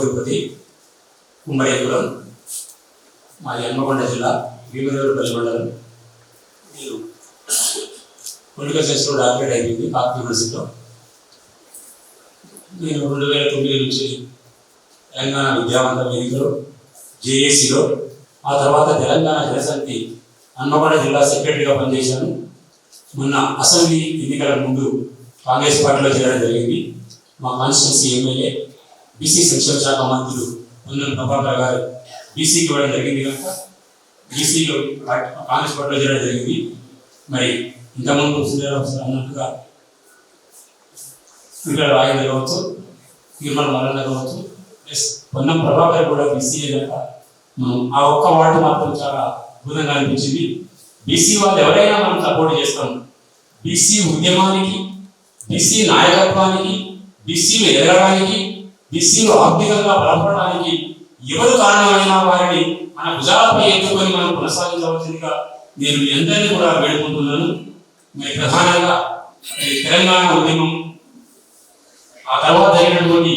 తిరుపతి కుమ్మరేపురం మాది హన్మకొండ జిల్లా భీమదేవరపల్లి మండలం. నేను పొలిటికల్ సైన్స్లో డాక్టరేట్ అయింది కాకతీయ యూనివర్సిటీలో. నేను రెండు వేల తొమ్మిది నుంచి తెలంగాణ విద్యావంత వేదికలో జేఏసీలో. ఆ తర్వాత తెలంగాణ జనసమితి హన్మకొండ జిల్లా సెక్రటరీగా పనిచేశాను. మొన్న అసెంబ్లీ ఎన్నికల ముందు కాంగ్రెస్ పార్టీలో చేరడం జరిగింది. మా కాన్స్టిట్యున్సీ ఎమ్మెల్యే బీసీ సంక్షేమ శాఖ మంత్రులు పొన్నం ప్రభాకర్ గారు బీసీకి ఇవ్వడం జరిగింది కనుక బీసీలో కాంగ్రెస్ పార్టీలో చేరడం జరిగింది. మరి ఇంతకుముందు సుందరరావు అన్నట్టుగా ఇక్కడ రాజేంద్ర కావచ్చు తిరుమల మరణ కావచ్చు ప్లస్ పొన్నం ప్రభాకర్ కూడా బీసీ కనుక మనం ఆ ఒక్క వార్డు మాత్రం చాలా అద్భుతంగా అనిపించింది. బీసీ వాళ్ళు ఎవరైనా మనం సపోర్ట్ చేస్తాం బీసీ ఉద్యమానికి బీసీ నాయకత్వానికి బీసీలు ఎదగడానికి బీసీలు ఆర్థికంగా బలపడడానికి ఎవరు కారణమైన వారిని మన భుజాలపై ఎత్తుకొని మనం కొనసాగించవలసిందిగా నేను మీ అందరినీ కూడా వేడుకుంటున్నాను. మరి ప్రధానంగా ఈ తెలంగాణ ఉద్యమం ఆ తర్వాత జరిగినటువంటి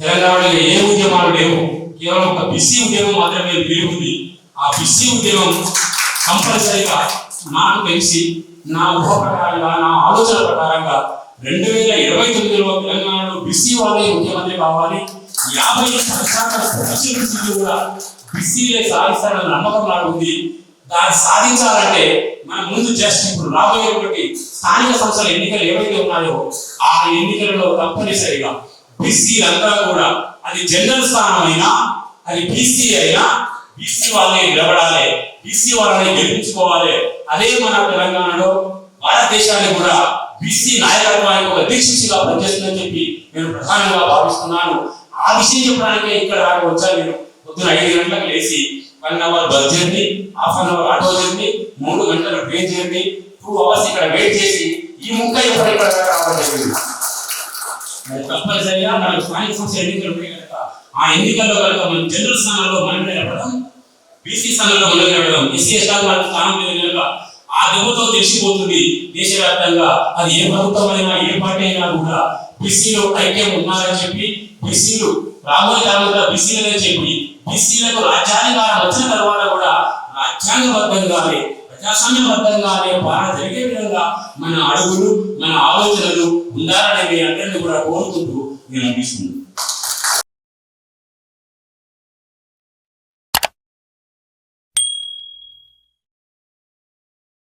తెలంగాణలో ఏ ఉద్యమాలు లేవు కేవలం ఒక బిస్సీ ఉద్యమం మాత్రమే వెలుగుంది ఆ బిస్సీ ఉద్యమం కంపల్సరిగా నాకు తెలిసి నా ఊహ ప్రకారంగా నా ఆలోచన ప్రకారంగా రెండు వేల ఇరవై తొమ్మిదిలో తెలంగాణలో బిస్సీ వాళ్ళే ముఖ్యమంత్రి కావాలి. యాభై శాతం ప్రొఫెషనల్ కూడా బిస్సీలే సాధిస్తారన్న నమ్మకం నాకు ఉంది. దాన్ని సాధించాలంటే మన ముందు జస్ట్ ఇప్పుడు రాబోయేటువంటి స్థానిక సంస్థల ఎన్నికలు ఏవైతే ఉన్నాయో ఆ ఎన్నికలలో తప్పనిసరిగా బీసీలంతా కూడా అది జనరల్ స్థానం అయినా అది బీసీ అయినా బీసీ వాళ్ళని నిలబడాలి. బీసీ వాళ్ళని గెలిపించుకోవాలి. అదే మన తెలంగాణలో భారతదేశాన్ని కూడా బీసీ నాయకత్వానికి ఒక దీక్షిగా పనిచేస్తుందని చెప్పి నేను ప్రధానంగా భావిస్తున్నాను. ఆ విషయం చెప్పడానికే ఇక్కడ దాకా వచ్చాను నేను పొద్దున ఐదు గంటలకు లేచి one hour bus journey half an hour auto journey మూడు గంటల ట్రైన్ జర్నీ టూ అవర్స్ ఇక్కడ వెయిట్ చేసి ఈ ముక్క ఎప్పటిక్కడ తప్పనిసరిగా మనకు స్థానిక సంస్థ ఎన్నికలు ఉన్నాయి కనుక ఆ ఎన్నికల్లో కనుక మనం జనరల్ స్థానంలో మనం నిలబడడం బీసీ స్థానంలో మనం నిలబడడం ఎస్సీ ఎస్టార్ స్థానం మీద నిలబడ దెబ్బతో తెలిసిపోతుంది. దేశవ్యాప్తంగా అది ఏ ప్రభుత్వమైనా ఏ పార్టీ అయినా కూడా బీసీలో ఐక్యం ఉన్నారని చెప్పి బీసీలు రాబోయే కాలంలో బీసీలనే చెప్పి బీసీలకు రాజ్యాధికారం వచ్చిన తర్వాత కూడా రాజ్యాంగబద్ధంగానే ప్రజాస్వామ్యబద్ధంగానే పాలన జరిగే విధంగా మన అడుగులు మన ఆలోచనలు ఉండాలని మీ అందరినీ కూడా కోరుకుంటూ నేను అనిపిస్తున్నాను